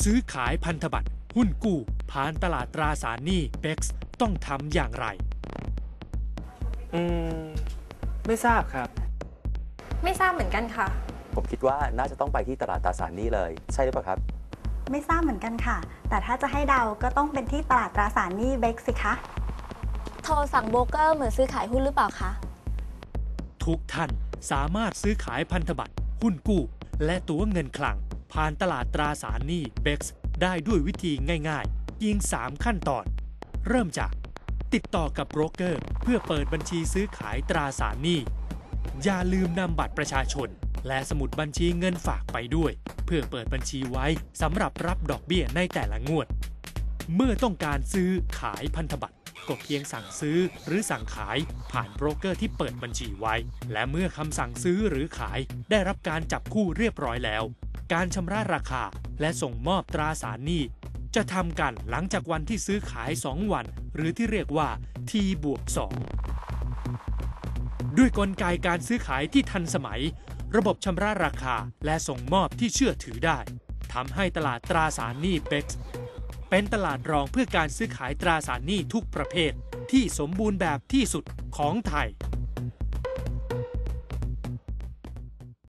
ซื้อขายพันธบัตร หุ้นกู้ ผ่านตลาดตราสารหนี้เบ็กซ์ต้องทำอย่างไร อืม ไม่ทราบครับ ไม่ทราบเหมือนกันค่ะ ผมคิดว่าน่าจะต้องไปที่ตลาดตราสารหนี้เลย ใช่หรือเปล่าครับ ไม่ทราบเหมือนกันค่ะ แต่ถ้าจะให้เดาก็ต้องเป็นที่ตลาดตราสารหนี้เบกสิคะ โทรสั่งโบรกเกอร์เหมือนซื้อขายหุ้นหรือเปล่าคะ ทุกท่านสามารถซื้อขายพันธบัตร หุ้นกู้ และตั๋วเงินคลัง ผ่านตลาดตราสารหนี้เบ็กซ์ได้ด้วยวิธีง่ายๆ เพียง 3 ขั้นตอน เริ่มจาก ติดต่อกับโบรกเกอร์ เพื่อเปิดบัญชีซื้อขายตราสารหนี้ อย่าลืมนำบัตรประชาชน และสมุดบัญชีเงินฝากไปด้วย เพื่อเปิดบัญชีไว้สำหรับรับดอกเบี้ยในแต่ละงวด เมื่อต้องการซื้อขายพันธบัตรก็เพียงสั่งซื้อหรือสั่งขายผ่านโบรกเกอร์ที่เปิดบัญชีไว้ และเมื่อคำสั่งซื้อหรือขายได้รับการจับคู่เรียบร้อยแล้ว การชำระราคา และส่งมอบตราสารหนี้ จะทำกันหลังจากวันที่ซื้อขาย 2 วัน หรือที่เรียกว่า T บวก2ด้วยกลไกการซื้อขายที่ทันสมัย ระบบชำระราคาและส่งมอบที่เชื่อถือได้ทำให้ตลาดตราสารหนี้เบ็กซ์เป็นตลาดรองเพื่อการซื้อขายตราสารหนี้ทุกประเภทที่สมบูรณ์แบบที่สุดของไทย